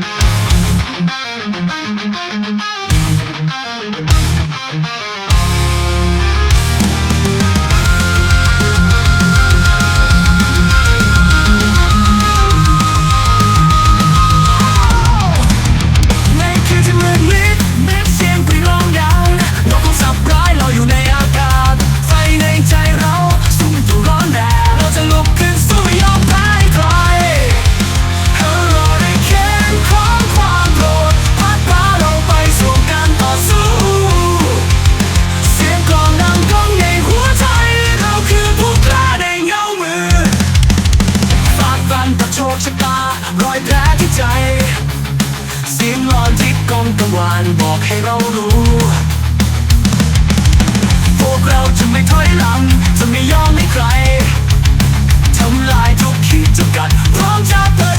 ใน ชคชะตารอยแผลที่ใจ เสียงลอนที่กองกังวันบอกให้เรารู้ พวกเราจะไม่ถอยหลัง จะไม่ยอมให้ใคร ทำลายทุกขีดจำกัดพร้อมจะเปิด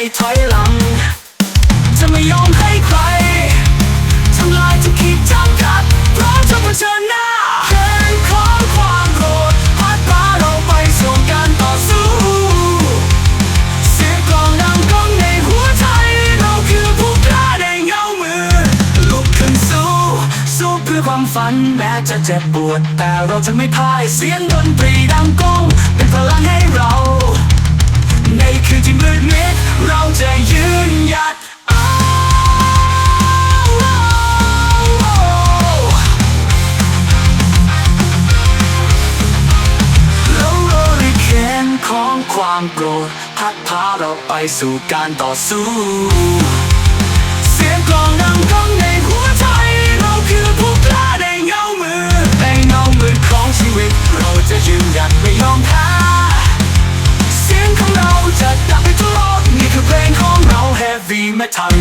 ไม่ถอยหลัง จะไม่ยอมให้ใครทำลายทุกขีดจำกัดพร้อมจะเผชิญหน้าแค้นของความโกรธพัดพาเราไปสู่การต่อสู้ เสียงกลองดังก้องในหัวใจ เราคือผู้กล้าในเงามือ ลุกขึ้นสู้ สู้เพื่อความฝันแม้จะเจ็บปวด แต่เราจะไม่พ่ายเสียงดนตรีดังก้อง เป็นพลังให้เรา มืดมิดเราจะยืนหยัดแล้วโรลิเคนของความโกรธพัดพาเราไปสู่การต่อสู้ เสียงกลองดังก้องในหัวใจ เราคือผู้กล้าในเงามือในเงามือของชีวิต เราจะยืนหยัดไม่ยอมแพ้ เพลงของเรา Heavy Metal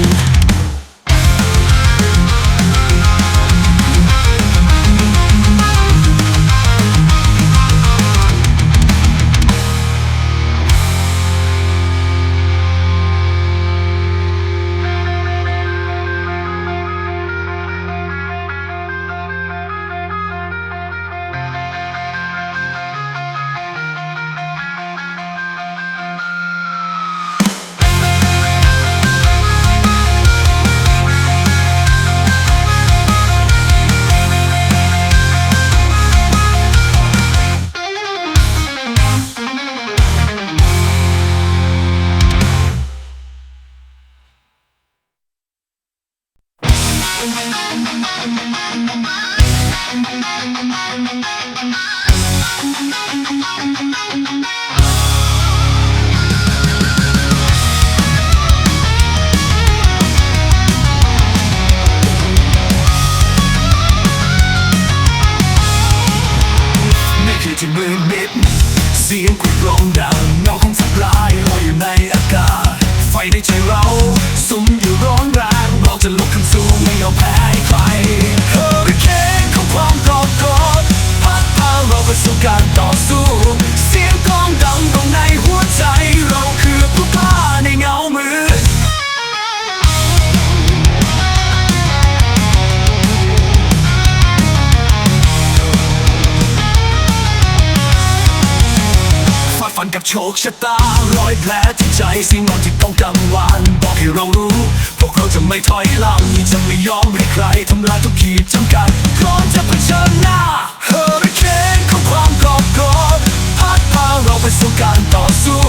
ฟันกับโชคชะตารอยแผลที่ใจสิ่งนอนที่ต้องกังวานบอกให้เรารู้ พวกเราจะไม่ถอยหลังจะไม่ยอมให้ใครทำลายทุกขีดจำกัดพร้อมจะเผชิญหน้าเฮอริเคนของความกอบกอดพัดพาเราไปสู่การต่อสู้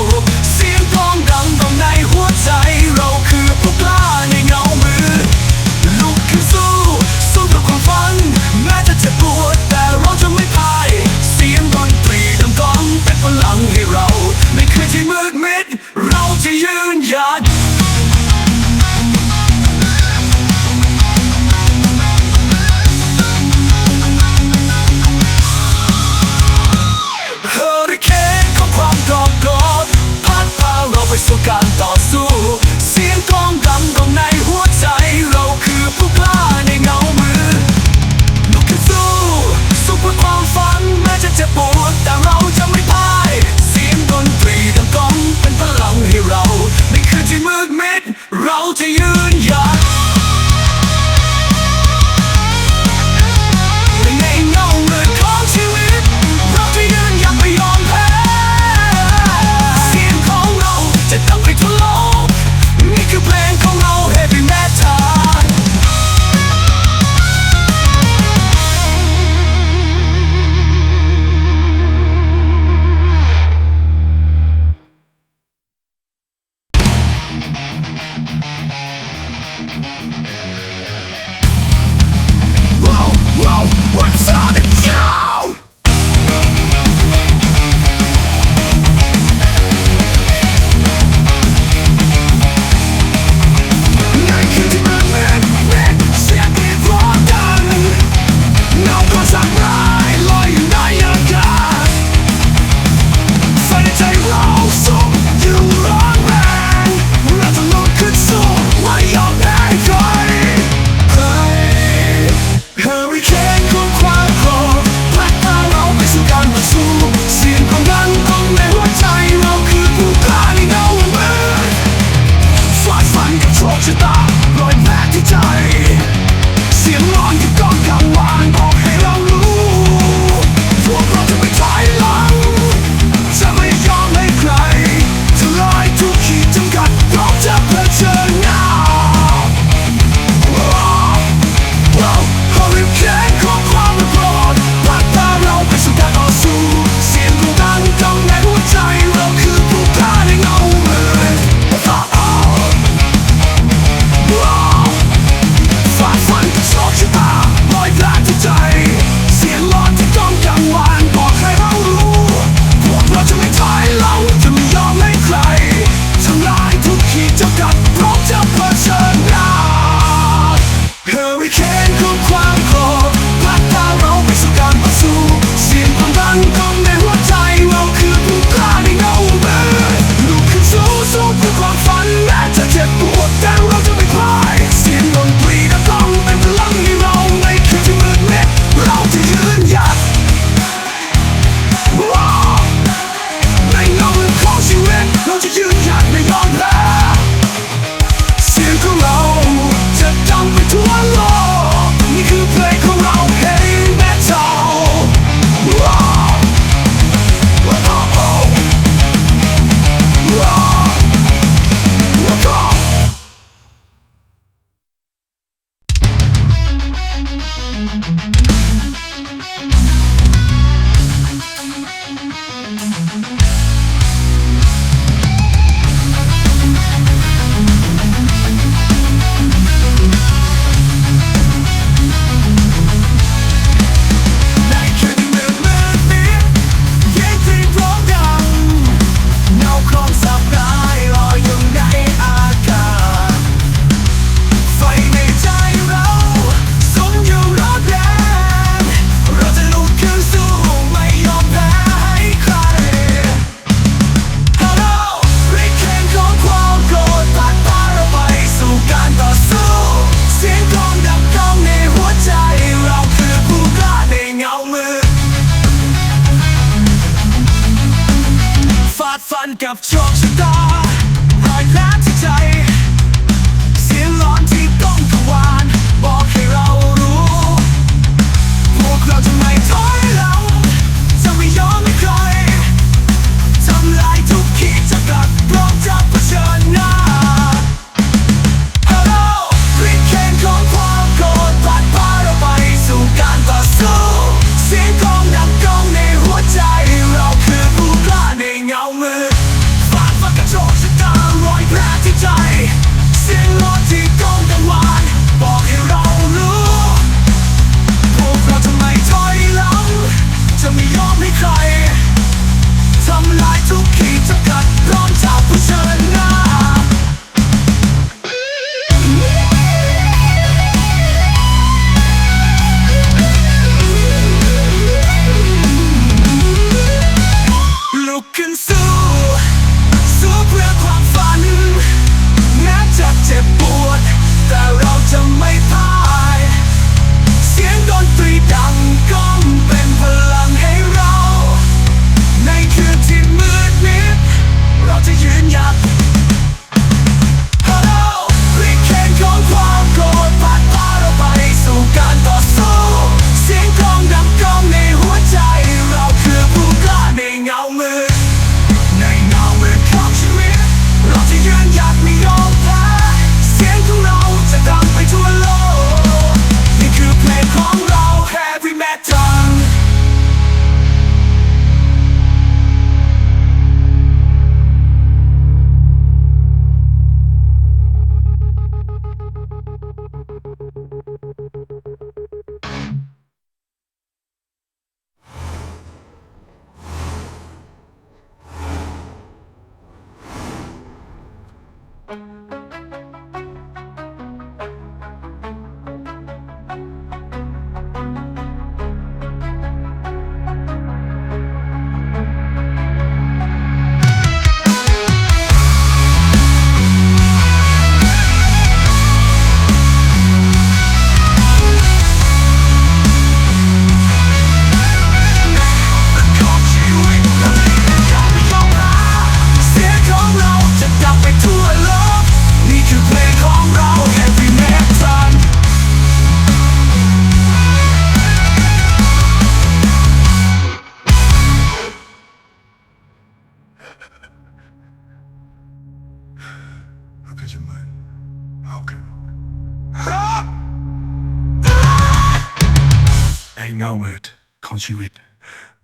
เสียงกลองดังตรงในหัวใจเราคือผู้กล้าในเงา ก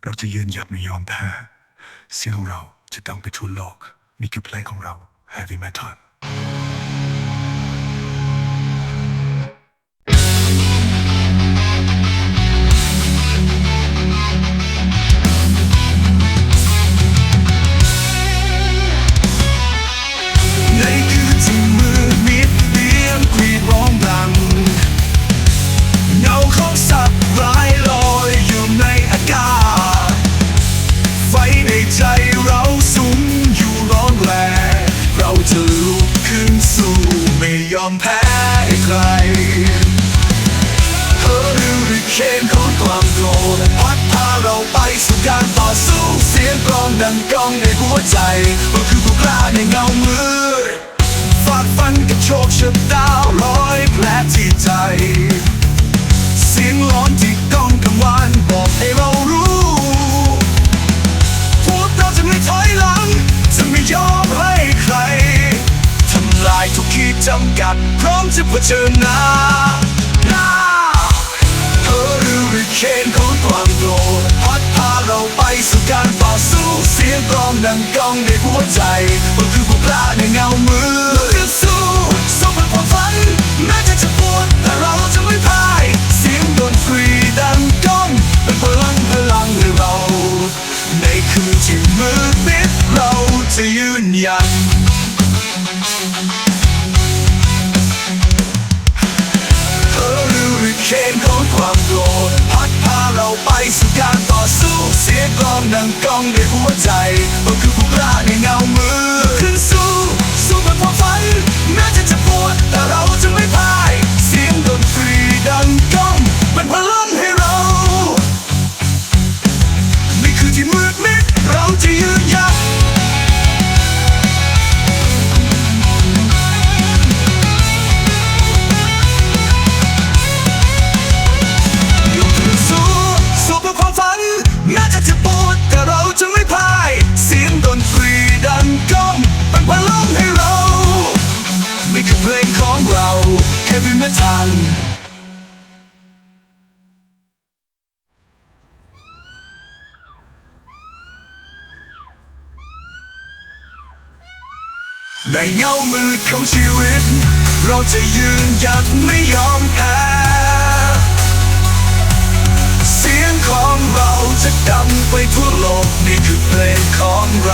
เราจะยืนหยัดไม่ยอมแพ้เสียงของเราจะดังไปทั่วโลกนี่คือเพลงของเรา Heavy Metal ริเคนของความโกรธพัดพาเราไปสู่การต่อสู้เสียงกลองดังก้องในหัวใจก็คือผู้กล้าในเงามืดฟาดฟันกับโชคชะตาร้อยแผลที่ใจ เสียงร้อนที่ก้องกังวานบอกให้เรารู้พวกเราจะไม่ถอยหลัง จะไม่ยอมให้ใครทำลายทุกขีดจำกัด พร้อมจะเผชิญหน้าหน้า เคนของความโกรธพัดพาเราไปสู่การต่อสู้เสียงกลองดังก้องในหัวใจมันคือผู้กล้าในเงามือ สียงกลองดังก้องในหัวใจมันคือผู้กล้าในเงามือ ในเงามืดของชีวิต เราจะยืนหยัดไม่ยอมแพ้เสียงของเราจะดังไปทั่วโลกนี่คือเพลงของเรา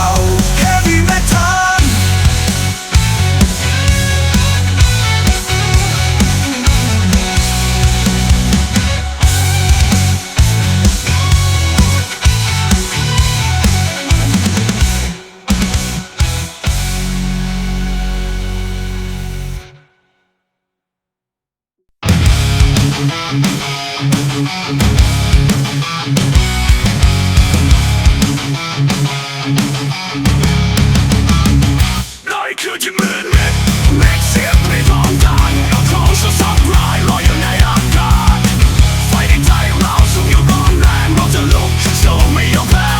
ลุกขึ้น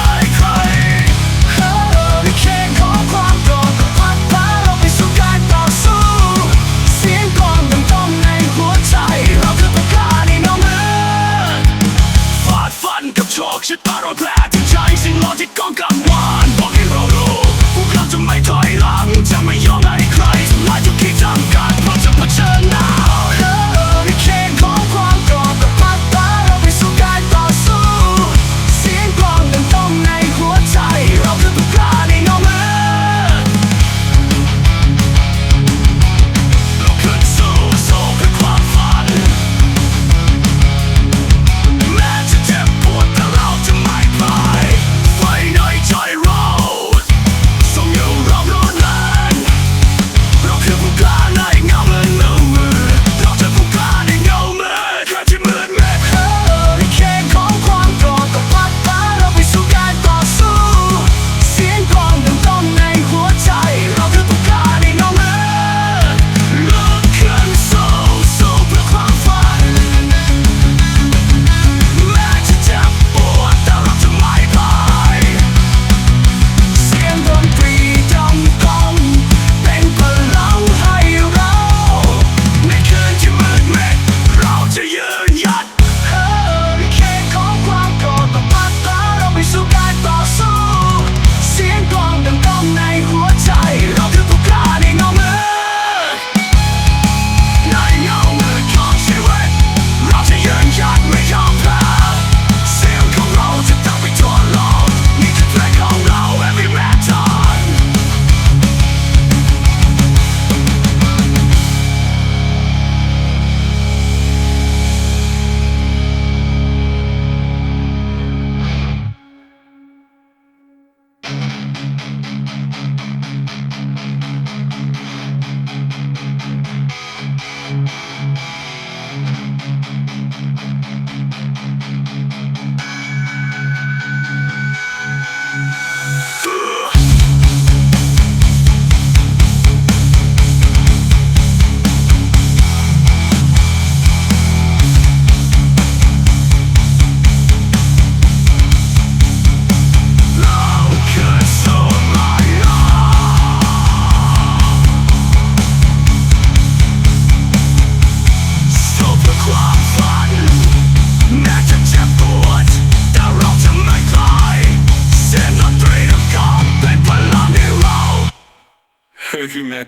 คือแม่